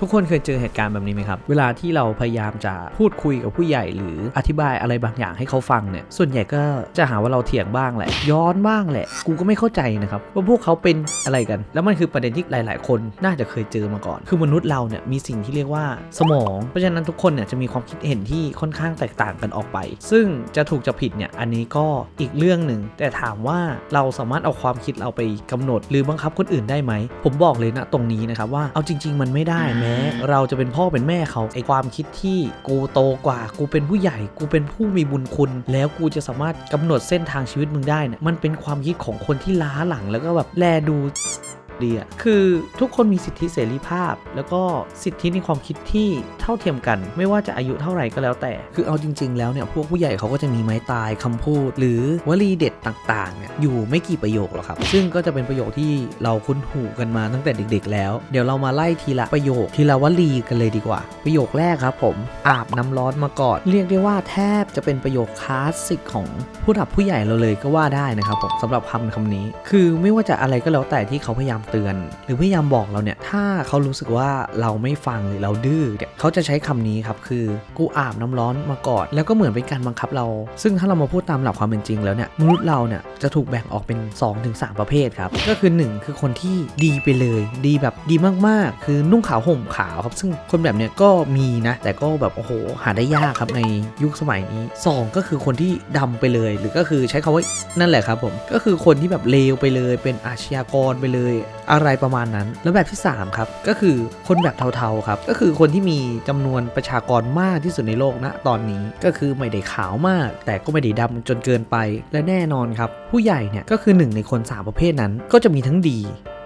ทุกคนเคยเจอเหตุการณ์แบบนี้ไหมครับ เวลาที่เราพยายามจะพูดคุยกับผู้ใหญ่ หรืออธิบายอะไรบางอย่างให้เขาฟังเนี่ย ส่วนใหญ่ก็จะหาว่าเราเถียงบ้างแหละ ย้อนบ้างแหละ กูก็ไม่เข้าใจนะครับว่าพวกเขาเป็นอะไรกัน แล้วมันคือประเด็นที่หลาย ๆ คนน่าจะเคยเจอมาก่อน คือมนุษย์เราเนี่ยมีสิ่งที่เรียกว่าสมอง เพราะฉะนั้นทุกคนเนี่ยจะมีความคิดเห็นที่ค่อนข้างแตกต่างกันออกไป ซึ่งจะถูกจะผิดเนี่ยอันนี้ก็อีกเรื่องหนึ่ง แต่ถามว่าเราสามารถเอาความคิดเราไปกำหนด หรือบังคับคนอื่นได้ไหม ผมบอกเลยนะตรงนี้นะครับว่าเอาจริง ๆ มันไม่ได้ม้เราจะเป็นพ่อเป็นแม่เขาไอความคิดที่กูโตกว่า กูเป็นผู้ใหญ่ กูเป็นผู้มีบุญคุณ แล้วกูจะสามารถกำหนดเส้นทางชีวิตมึงได้เนี่ยมันเป็นความคิดของคนที่ล้าหลังแล้วก็แบบแลดู ดีอะคือทุกคนมีสิทธิเสรีภาพ แล้วก็สิทธิในความคิดที่เท่าเทียมกัน ไม่ว่าจะอายุเท่าไหร่ก็แล้วแต่ คือเอาจริง ๆ แล้วเนี่ยพวกผู้ใหญ่เขาก็จะมีไม้ตายคำพูด หรือวลีเด็ดต่างๆเนี่ยอยู่ไม่กี่ประโยคหรอกครับ ซึ่งก็จะเป็นประโยคที่เราคุ้นหูกันมาตั้งแต่เด็ก ๆ แล้ว เดี๋ยวเรามาไล่ทีละประโยคทีละวลีกันเลยดีกว่า ประโยคแรกครับผมอาบน้ำร้อนมาก่อนเรียกได้ว่าแทบจะเป็นประโยคคลาสสิกของผู้หลักผู้ใหญ่เราเลยก็ว่าได้นะครับผมสำหรับคำคำนี้ คือไม่ว่าจะอะไรก็แล้วแต่ที่เขาพยายามเตือน หรือพยายามบอกเราเนี่ย ถ้าเขารู้สึกว่าเราไม่ฟังหรือเราดื้อเนี่ยเขาจะใช้คำนี้ครับคือกูอาบน้ำร้อนมาก่อน แล้วก็เหมือนเป็นการบังคับเรา ซึ่งถ้าเรามาพูดตามหลักความเป็นจริงแล้วเนี่ยมนุษย์เราเนี่ยจะถูกแบ่งออกเป็น 2-3 ประเภทครับ ก็คือ 1 คือคนที่ดีไปเลย ดีแบบดีมากๆ คือนุ่งขาวห่มขาวครับ ซึ่งคนแบบเนี้ยก็มีนะ แต่ก็แบบโอ้โหหาได้ยากครับในยุคสมัยนี้ 2 ก็คือคนที่ดำไปเลย หรือก็คือใช้คำว่านั่นแหละครับผมก็คือคนที่แบบเลวไปเลย เป็นอาชญากรไปเลยอะไรประมาณนั้น แล้วแบบที่ 3 ครับ ก็คือคนแบบเทาๆครับ ก็คือคนที่มีจำนวนประชากรมากที่สุดในโลกณตอนนี้ก็คือไม่ได้ขาวมาก แต่ก็ไม่ได้ดำจนเกินไปและแน่นอนครับ ผู้ใหญ่เนี่ยก็คือหนึ่งในคน 3 ประเภทนั้นก็จะมีทั้งดี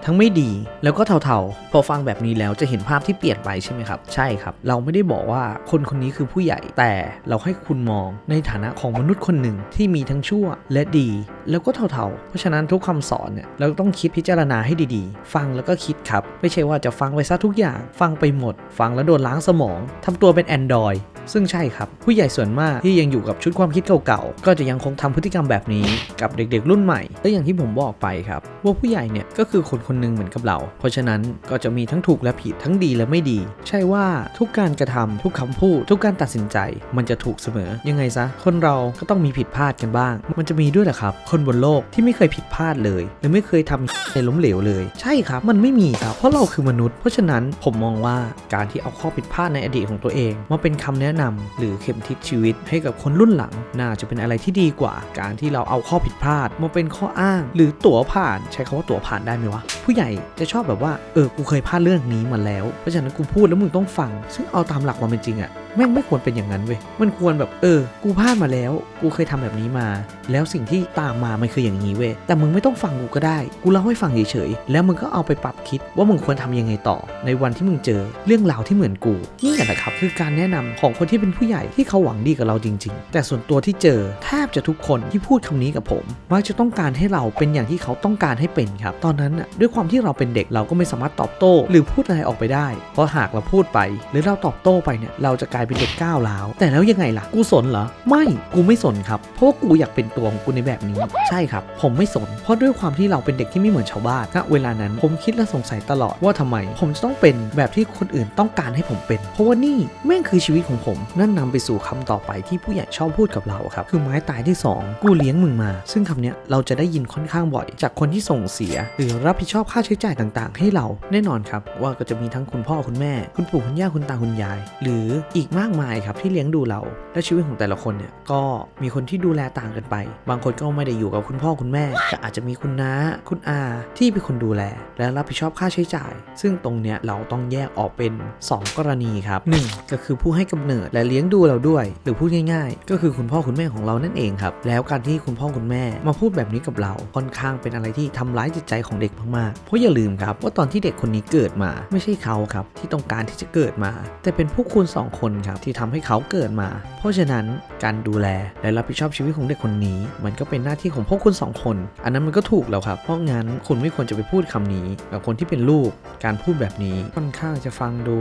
ทั้งไม่ดีแล้วก็เทาๆ พอฟังแบบนี้แล้วจะเห็นภาพที่เปลี่ยนไปใช่ไหมครับ ใช่ครับ เราไม่ได้บอกว่าคนคนนี้คือผู้ใหญ่ แต่เราให้คุณมองในฐานะของมนุษย์คนหนึ่งที่มีทั้งชั่วและดี แล้วก็เทาๆ เพราะฉะนั้นทุกคำสอนเนี่ยเราต้องคิดพิจารณาให้ดีๆ ฟังแล้วก็คิดครับ ไม่ใช่ว่าจะฟังไปซะทุกอย่าง ฟังไปหมด ฟังแล้วโดนล้างสมองทำตัวเป็น Android ซึ่งใช่ครับ ผู้ใหญ่ส่วนมากที่ยังอยู่กับชุดความคิดเก่าๆ ก็จะยังคงทำพฤติกรรมแบบนี้กับเด็กๆ รุ่นใหม่ และอย่างที่ผมบอกไปครับว่าผู้ใหญ่เนี่ยก็คือคนคนหนึ่งเหมือนกับเรา เพราะฉะนั้นก็จะมีทั้งถูกและผิดทั้งดีและไม่ดี ใช่ว่าทุกการกระทำทุกคำพูด ทุกการตัดสินใจ มันจะถูกเสมอ ยังไงซะ คนเราก็ต้องมีผิดพลาดกันบ้าง มันจะมีด้วยเหรอครับ คนบนโลกที่ไม่เคยผิดพลาดเลยหรือไม่เคยทำอะไรล้มเหลวเลย ใช่ครับมันไม่มีครับเพราะเราคือมนุษย์ เพราะฉะนั้นผมมองว่าการที่เอาข้อผิดพลาดในอดีตของตัวเอง มาเป็นคำแนะนะนำหรือเข็มทิศชีวิตให้กับคนรุ่นหลัง น่าจะเป็นอะไรที่ดีกว่า การที่เราเอาข้อผิดพลาดมาเป็นข้ออ้าง หรือตั๋วผ่าน ใช้คำว่าตั๋วผ่านได้ไหมวะ ผู้ใหญ่จะชอบแบบว่าเออกูเคยพลาดเรื่องนี้มาแล้วเพราะฉะนั้นกูพูดแล้วมึงต้องฟัง ซึ่งเอาตามหลักความเป็นจริงอะแม่งไม่ควรเป็นอย่างนั้นเว้ย มันควรแบบเออ กูพลาดมาแล้ว กูเคยทำแบบนี้มา แล้วสิ่งที่ตามมามันคืออย่างนี้เว้ย แต่มึงไม่ต้องฟังกูก็ได้ กูเล่าให้ฟังเฉยๆ แล้วมึงก็เอาไปปรับคิดว่ามึงควรทำยังไงต่อ ในวันที่มึงเจอเรื่องราวที่เหมือนกู นี่แหละครับคือการแนะนำของคนที่เป็นผู้ใหญ่ที่เขาหวังดีกับเราจริง ๆ แต่ส่วนตัวที่เจอแทบจะทุกคนที่พูดคำนี้กับผมมักจะต้องการให้เราเป็นอย่างที่เขาต้องการให้เป็นครับ ตอนนั้นน่ะด้วยความที่เราเป็นเด็กเราก็ไม่สามารถตอบโต้ หรือพูดอะไรออกไปได้ เพราะหากเราพูดไป หรือเราตอบโต้ไปเนี่ยเราจะกลายเป็นเด็กก้าวร้าวแต่แล้วยังไงล่ะ กูสนเหรอ ไม่กูไม่สนครับ เพราะกูอยากเป็นตัวของกูในแบบนี้ ใช่ครับ ผมไม่สน เพราะด้วยความที่เราเป็นเด็กที่ไม่เหมือนชาวบ้านณเวลานั้นผมคิดและสงสัยตลอดว่าทำไม ผมจะต้องเป็นแบบที่คนอื่นต้องการให้ผมเป็น เพราะว่านี่แม่งคือชีวิตของผม นั่นนำไปสู่คำต่อไปที่ผู้ใหญ่ชอบพูดกับเราครับ คือไม้ตายที่สองกูเลี้ยงมึงมา ซึ่งคำเนี้ยเราจะได้ยินค่อนข้างบ่อย จากคนที่ส่งเสีย หรือรับผิดชอบค่าใช้จ่ายต่าง ๆ ให้เราแน่นอนครับว่าก็จะมีทั้งคุณพ่อคุณแม่ คุณปู่คุณย่าคุณตาคุณยาย หรืออีกมากมายครับที่เลี้ยงดูเรา และชีวิตของแต่ละคนเนี่ยก็มีคนที่ดูแลต่างกันไป บางคนก็ไม่ได้อยู่กับคุณพ่อคุณแม่ แต่อาจจะมีคุณน้าคุณอาที่เป็นคนดูแล และรับผิดชอบค่าใช้จ่าย ซึ่งตรงเนี้ยเราต้องแยกออกเป็น 2 กรณีครับหนึ่งก็คือผู้ให้กำเนิดและเลี้ยงดูเราด้วย หรือพูดง่ายๆ ก็คือคุณพ่อคุณแม่ของเรานั่นเองครับแล้วการที่คุณพ่อคุณแม่มาพูดแบบนี้กับเราค่อนข้างเป็นอะไรที่ทำร้ายจิตใจของเด็กมากๆเพราะอย่าลืมครับว่าตอนที่เด็กคนนี้เกิดมา ไม่ใช่เขาครับที่ต้องการที่จะเกิดมา แต่เป็นพวกคุณสองคนครับที่ทำให้เขาเกิดมา เพราะฉะนั้นการดูแลและรับผิดชอบชีวิตของเด็กคนนี้ มันก็เป็นหน้าที่ของพวกคุณสองคน อันนั้นมันก็ถูกแล้วครับ เพราะงั้นคุณไม่ควรจะไปพูดคำนี้ กับคนที่เป็นลูก การพูดแบบนี้ค่อนข้างจะฟังดู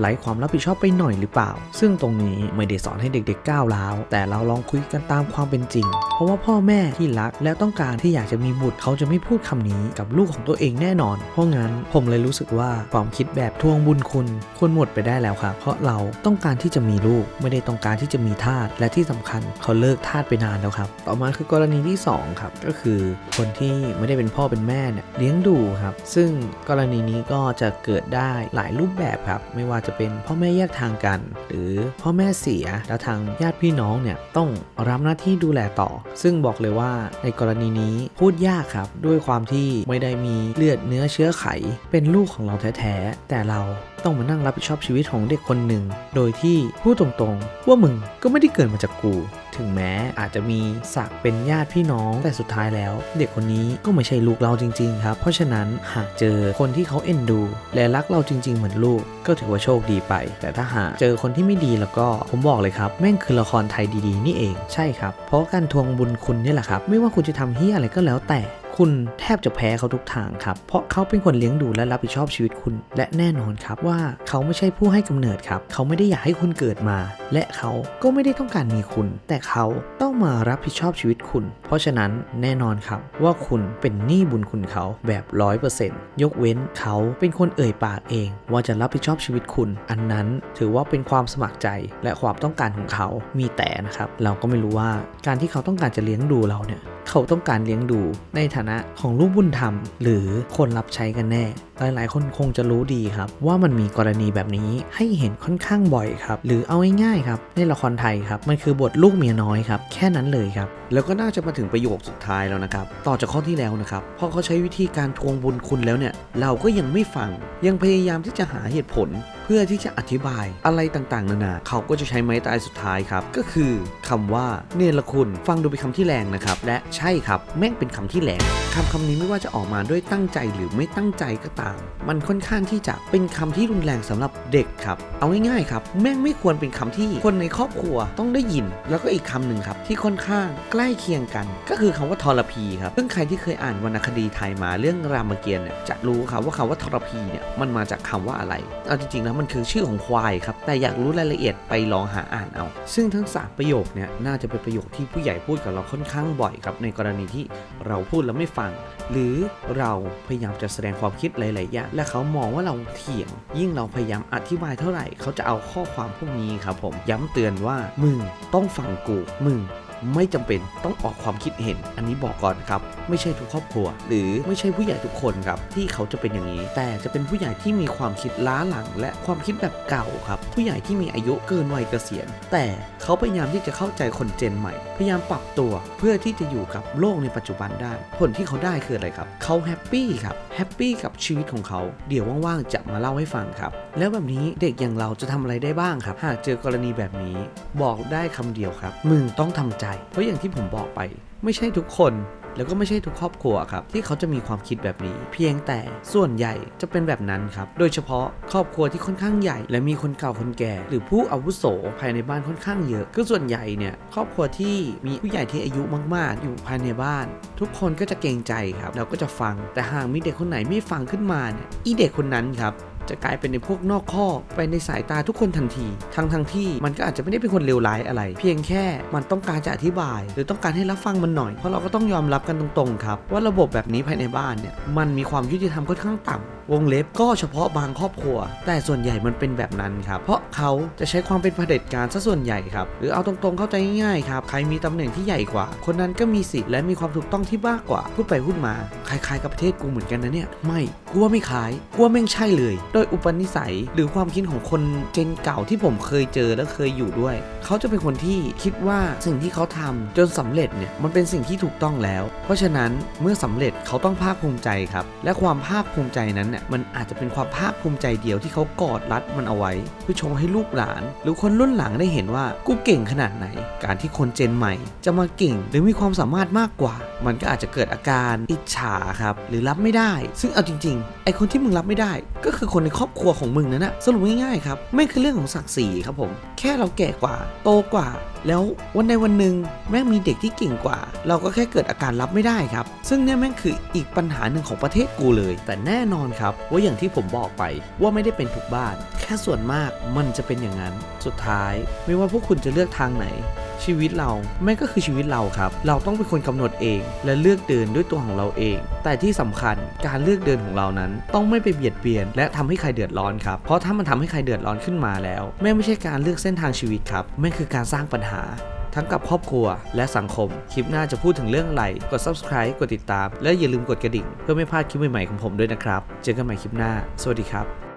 ไร้ความรับผิดชอบไปหน่อยหรือเปล่า ซึ่งตรงนี้ไม่ได้สอนให้เด็กๆก้าวร้าวแต่เราลองคุยกันตามความเป็นจริง เพราะว่าพ่อแม่ที่รักและต้องการที่อยากจะมีบุตรเขาจะไม่พูดคำนี้กับลูกของตัวเองแน่นอน เพราะงั้นผมเลยรู้สึกว่าความคิดแบบทวงบุญคุณควรหมดไปได้แล้วครับ เพราะเราต้องการที่จะมีลูกไม่ได้ต้องการที่จะมีทาสและที่สำคัญเขาเลิกทาสไปนานแล้วครับ ต่อมาคือกรณีที่สองครับก็คือคนที่ไม่ได้เป็นพ่อเป็นแม่เนี่ยเลี้ยงดูครับ ซึ่งกรณีนี้ก็จะเกิดได้หลายรูปแบบครับ ไม่ว่าจะเป็นพ่อแม่แยกทางกัน หรือพ่อแม่เสียแล้วทางญาติพี่น้องเนี่ยต้องรับหน้าที่ดูแลต่อ ซึ่งบอกเลยว่าในกรณีนี้พูดยากครับ ด้วยความที่ไม่ได้มีเลือดเนื้อเชื้อไข เป็นลูกของเราแท้ๆแต่เรา ต้องมานั่งรับผิดชอบชีวิตของเด็กคนหนึ่ง โดยที่พูดตรงๆ ว่ามึงก็ไม่ได้เกิดมาจากกู ถึงแม้อาจจะมีศักเป็นญาติพี่น้องแต่สุดท้ายแล้ว เด็กคนนี้ก็ไม่ใช่ลูกเราจริงๆครับ เพราะฉะนั้นหากเจอคนที่เขาเอ็นดู และรักเราจริง ๆ เหมือนลูก ก็ถือว่าโชคดีไป แต่ถ้าหากเจอคนที่ไม่ดีแล้วก็ผมบอกเลยครับแม่งคือละครไทยดีๆ นี่เอง ใช่ครับ เพราะการทวงบุญคุณนี่แหละครับ ไม่ว่าคุณจะทำเฮี้ยอะไรก็แล้วแต่ คุณแทบจะแพ้เขาทุกทางครับ เพราะเขาเป็นคนเลี้ยงดูและรับผิดชอบชีวิตคุณ และแน่นอนครับว่าเขาไม่ใช่ผู้ให้กำเนิดครับ เขาไม่ได้อยากให้คุณเกิดมา และเขาก็ไม่ได้ต้องการมีคุณ แต่เขาต้องมารับผิดชอบชีวิตคุณ เพราะฉะนั้นแน่นอนครับว่าคุณเป็นหนี้บุญคุณเขาแบบร้อยเปอร์เซ็นต์ยกเว้นเขาเป็นคนเอ่ยปากเอง ว่าจะรับผิดชอบชีวิตคุณ อันนั้นถือว่าเป็นความสมัครใจและความต้องการของเขา มีแต่นะครับ เราก็ไม่รู้ว่าการที่เขาต้องการจะเลี้ยงดูเราเนี่ยเขาต้องการเลี้ยงดูในฐานะของลูกบุญธรรม หรือคนรับใช้กันแน่ หลายๆ คนคงจะรู้ดีครับ ว่ามันมีกรณีแบบนี้ให้เห็นค่อนข้างบ่อยครับ หรือเอาง่ายๆครับ ในละครไทยครับ มันคือบทลูกเมียน้อยครับ แค่นั้นเลยครับ แล้วก็น่าจะมาถึงประโยคสุดท้ายแล้วนะครับ ต่อจากข้อที่แล้วนะครับ พอเขาใช้วิธีการทวงบุญคุณแล้วเนี่ย เราก็ยังไม่ฟัง ยังพยายามที่จะหาเหตุผล พื่อที่จะอธิบายอะไรต่างๆ นานา เขาก็จะใช้ไม้ตายสุดท้ายครับ ก็คือคำว่าเนรคุณ ฟังดูเป็นคำที่แรงนะครับ และใช่ครับ แม่งเป็นคำที่แรงคำคำนี้ไม่ว่าจะออกมาด้วยตั้งใจหรือไม่ตั้งใจก็ตาม มันค่อนข้างที่จะเป็นคำที่รุนแรงสำหรับเด็กครับ เอาง่ายๆครับ แม่งไม่ควรเป็นคำที่คนในครอบครัวต้องได้ยิน แล้วก็อีกคำหนึ่งครับ ที่ค่อนข้างใกล้เคียงกัน ก็คือคำว่าทรพีครับ ซึ่งใครที่เคยอ่านวรรณคดีไทยมาเรื่องรามเกียรติ์เนี่ยจะรู้ครับว่าคำว่าทรพีเนี่ยมันมาจากคำว่าอะไร เอาจริงๆแล้วมันคือชื่อของควายครับ แต่อยากรู้รายละเอียดไปลองหาอ่านเอา ซึ่งทั้งสามประโยคเนี่ยน่าจะเป็นประโยคที่ผู้ใหญ่พูดกับเราค่อนข้างบ่อยครับ ในกรณีที่เราพูดแล้วไม่ฟัง หรือเราพยายามจะแสดงความคิดหลายๆอย่างและเขามองว่าเราเถียง ยิ่งเราพยายามอธิบายเท่าไหร่ เขาจะเอาข้อความพวกนี้ครับผมย้ำเตือนว่ามึงต้องฟังกูมึง ไม่จำเป็นต้องออกความคิดเห็น อันนี้บอกก่อนครับ ไม่ใช่ทุกครอบครัว หรือไม่ใช่ผู้ใหญ่ทุกคนครับ ที่เขาจะเป็นอย่างนี้ แต่จะเป็นผู้ใหญ่ที่มีความคิดล้าหลัง และความคิดแบบเก่าครับ ผู้ใหญ่ที่มีอายุเกินวัยเกษียณ แต่เขาพยายามที่จะเข้าใจคนเจนใหม่ พยายามปรับตัวเพื่อที่จะอยู่กับโลกในปัจจุบันได้ ผลที่เขาได้คืออะไรครับ เขาแฮปปี้ครับ แฮปปี้กับชีวิตของเขา เดี๋ยวว่างๆจะมาเล่าให้ฟังครับ แล้วแบบนี้เด็กอย่างเราจะทำอะไรได้บ้างครับ หากเจอกรณีแบบนี้ บอกได้คำเดียวครับ มึงต้องทำใจเพราะอย่างที่ผมบอกไป ไม่ใช่ทุกคนแล้วก็ไม่ใช่ทุกครอบครัวครับ ที่เขาจะมีความคิดแบบนี้ เพียงแต่ส่วนใหญ่จะเป็นแบบนั้นครับ โดยเฉพาะครอบครัวที่ค่อนข้างใหญ่ และมีคนเก่าคนแก่ หรือผู้อาวุโสภายในบ้านค่อนข้างเยอะ คือส่วนใหญ่เนี่ยครอบครัวที่มีผู้ใหญ่ที่อายุมาก ๆ อยู่ภายในบ้าน ทุกคนก็จะเกรงใจครับเราก็จะฟังแต่หากมีเด็กคนไหนไม่ฟังขึ้นมาเนี่ยอีเด็กคนนั้นครับ จะกลายเป็นในพวกนอกข้อไปในสายตาทุกคนทันที ทั้งทั้งที่มันก็อาจจะไม่ได้เป็นคนเลวร้ายอะไร เพียงแค่มันต้องการจะอธิบาย หรือต้องการให้รับฟังมันหน่อย เพราะเราก็ต้องยอมรับกันตรงๆครับ ว่าระบบแบบนี้ภายในบ้านเนี่ยมันมีความยุติธรรมค่อนข้างต่ำ วงเล็บก็เฉพาะบางครอบครัว แต่ส่วนใหญ่มันเป็นแบบนั้นครับ เพราะเขาจะใช้ความเป็นเผด็จการซะส่วนใหญ่ครับ หรือเอาตรงๆเข้าใจง่ายๆครับใครมีตำแหน่งที่ใหญ่กว่า คนนั้นก็มีสิทธิ์และมีความถูกต้องที่มากกว่า พูดไปพูดมาคล้ายๆกับประเทศกูเหมือนกันนะเนี่ย ไม่กูว่าไม่คล้ายกูว่าแม่งใช่เลย โดยอุปนิสัยหรือความคิดของคนเจนเก่าที่ผมเคยเจอและเคยอยู่ด้วย เขาจะเป็นคนที่คิดว่าสิ่งที่เขาทำจนสำเร็จเนี่ยมันเป็นสิ่งที่ถูกต้องแล้ว เพราะฉะนั้นเมื่อสำเร็จเขาต้องภาคภูมิใจครับและความภาคภูมิใจนั้นเนี่ยมันอาจจะเป็นความภาคภูมิใจเดียวที่เขากอดรัดมันเอาไว้เพื่อโชว์ให้ลูกหลาน หรือคนรุ่นหลังได้เห็นว่ากูเก่งขนาดไหน การที่คนเจนใหม่ จะมาเก่งหรือมีความสามารถมากกว่า มันก็อาจจะเกิดอาการอิจฉาครับหรือรับไม่ได้ ซึ่งเอาจริงๆไอคนที่มึงรับไม่ได้ ก็คือคนในครอบครัวของมึงนั่นนะสรุปง่ายๆครับไม่คือเรื่องของศักดิ์ศรีครับผม แค่เราแก่กว่า โตกว่า แล้ววันในวันหนึ่งแม่งมีเด็กที่เก่งกว่า เราก็แค่เกิดอาการรับไม่ได้ครับ ซึ่งเนี่ยแม่งคืออีกปัญหาหนึ่งของประเทศกูเลย แต่แน่นอนครับว่าอย่างที่ผมบอกไปว่าไม่ได้เป็นทุกบ้าน แค่ส่วนมากมันจะเป็นอย่างนั้น สุดท้าย ไม่ว่าพวกคุณจะเลือกทางไหน ชีวิตเราแม่ก็คือชีวิตเราครับ เราต้องเป็นคนกำหนดเอง และเลือกเดินด้วยตัวของเราเอง แต่ที่สำคัญการเลือกเดินของเรานั้น ต้องไม่ไปเบียดเบียน และทำให้ใครเดือดร้อนครับเพราะถ้ามันทำให้ใครเดือดร้อนขึ้นมาแล้วแม่ไม่ใช่การเลือกเส้นทางชีวิตครับแม่คือการสร้างปัญหา ทั้งกับครอบครัว และสังคม คลิปหน้าจะพูดถึงเรื่องอะไร กด subscribe กดติดตาม และอย่าลืมกดกระดิ่ง เพื่อไม่พลาดคลิปใหม่ๆของผมด้วยนะครับ เจอกันใหม่คลิปหน้า สวัสดีครับ